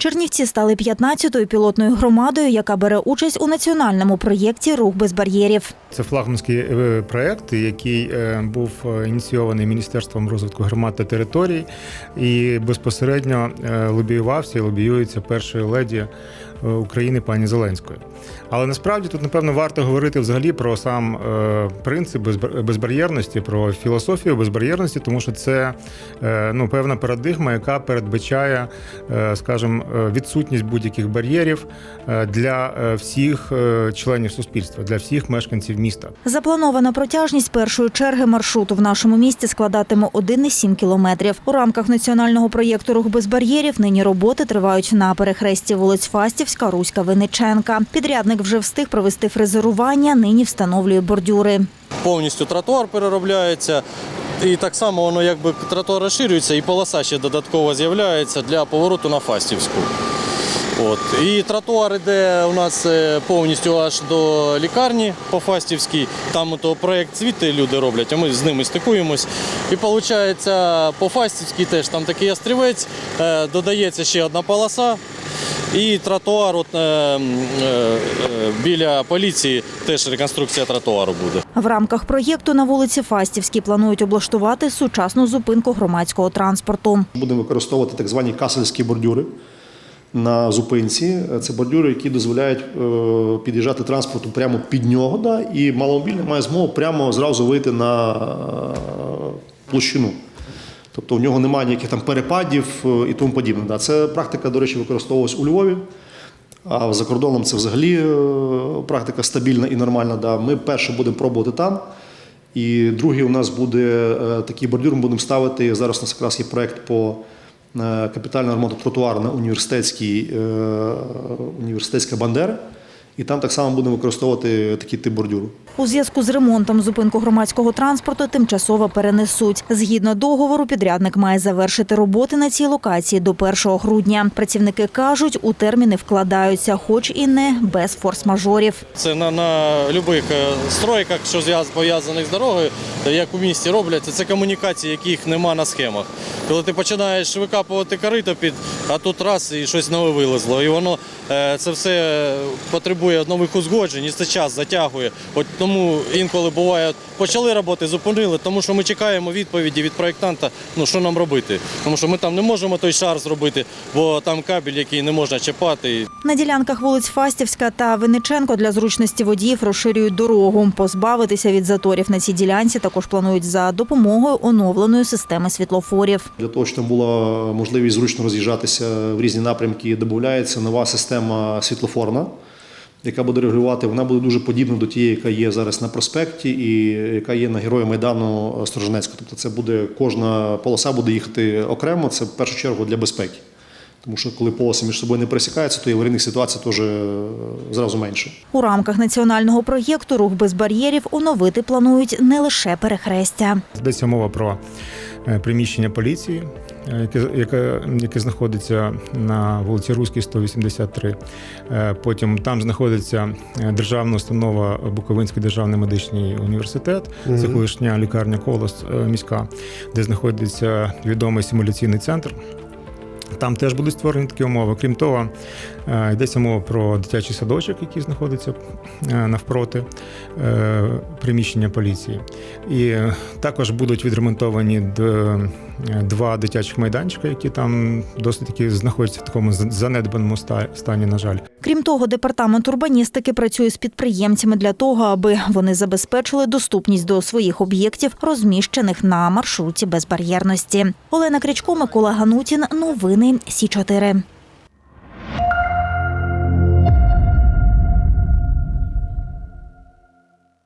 Чернівці стали 15-ю пілотною громадою, яка бере участь у національному проєкті Рух без бар'єрів. Це флагманський е, проект, який е, був е, ініційований Міністерством розвитку громад та територій, і безпосередньо лобіювався і лобіюється першою леді України пані Зеленської. Але насправді тут, напевно, варто говорити взагалі про сам принцип безбар- безбар'єрності, про філософію безбар'єрності, тому що це ну, певна парадигма, яка передбачає, скажімо, відсутність будь-яких бар'єрів е, для е, всіх е, членів суспільства, для всіх мешканців міста. Запланована протяжність першої черги маршруту в нашому місті складатиме 1,7 кілометрів. У рамках національного проєкту Рух без бар'єрів нині роботи тривають на перехресті вулиць Фастівська, Руська, Винниченка. Підрядник вже встиг провести фрезерування, нині встановлює бордюри. повністю тротуар переробляється. І так само воно якби тротуар розширюється, і полоса ще додатково з'являється для повороту на Фастівську. От. І тротуар іде у нас е, повністю аж до лікарні по Фастівській. Там то проєкт світи люди роблять, а ми з ними стикуємось. І виходить, по Фастівській теж там такий острівець, е, додається ще одна полоса. І тротуар от, е, е, е, біля поліції теж реконструкція тротуару буде. В рамках проєкту на вулиці Фастівській планують облаштувати сучасну зупинку громадського транспорту. Будемо використовувати так звані касельські бордюри на зупинці. Це бордюри, які дозволяють е, під'їжджати транспорту прямо під нього, да, і маломобільний має змогу прямо зразу вийти на е, площину. Тобто в нього немає ніяких там перепадів е, і тому подібне. Це практика, до речі, використовувалась у Львові. А за кордоном це взагалі е, практика стабільна і нормальна. Да. Ми перше будемо пробувати там. І другий у нас буде е, такий бордюр, ми будемо ставити. Зараз у нас якраз є проєкт по капітальному ремонту тротуару на університетській, університетська Бандера. І там так само будемо використовувати такий тип бордюру. У зв'язку з ремонтом зупинку громадського транспорту тимчасово перенесуть. Згідно договору, підрядник має завершити роботи на цій локації до 1 грудня. Працівники кажуть, у терміни вкладаються, хоч і не без форс-мажорів. Це на, на будь-яких стройках, що пов'язаних з дорогою, як у місті робляться, це комунікації, яких нема на схемах. Коли ти починаєш викапувати корито під, а тут раз і щось нове вилезло. І воно е, це все потребує нових узгоджень, і це час затягує. От тому інколи буває, почали роботи, зупинили, тому що ми чекаємо відповіді від проєктанта, ну що нам робити. Тому що ми там не можемо той шар зробити, бо там кабель, який не можна чіпати. На ділянках вулиць Фастівська та Винниченко для зручності водіїв розширюють дорогу. Позбавитися від заторів на цій ділянці також планують за допомогою оновленої системи світлофорів. Для того, щоб там була можливість зручно роз'їжджатися в різні напрямки, додається нова система світлофорна, яка буде регулювати. Вона буде дуже подібна до тієї, яка є зараз на проспекті, і яка є на Герої Майдану Сторожинецького. Тобто, це буде кожна полоса буде їхати окремо. Це в першу чергу для безпеки. Тому що коли полоси між собою не пересікаються, то і аварійних ситуацій теж е, зразу менше. У рамках національного проєкту Рух без бар'єрів оновити планують не лише перехрестя. Йдеться мова про приміщення поліції, е, яке, яке, яке знаходиться на вулиці Руській, 183. Е, Потім там знаходиться е, державна установа Буковинський державний медичний університет, це колишня лікарня Колос е, міська, де знаходиться відомий симуляційний центр. Там теж будуть створені такі умови. Крім того, е, йдеться мова про дитячий садочок, який знаходиться е, навпроти е, приміщення поліції. І також будуть відремонтовані два дитячих майданчика, які там досить таки знаходяться в такому занедбаному стані, на жаль. Крім того, департамент урбаністики працює з підприємцями для того, аби вони забезпечили доступність до своїх об'єктів, розміщених на маршруті безбар'єрності. Олена Крячко, Микола Ганутін. Новини Сі 4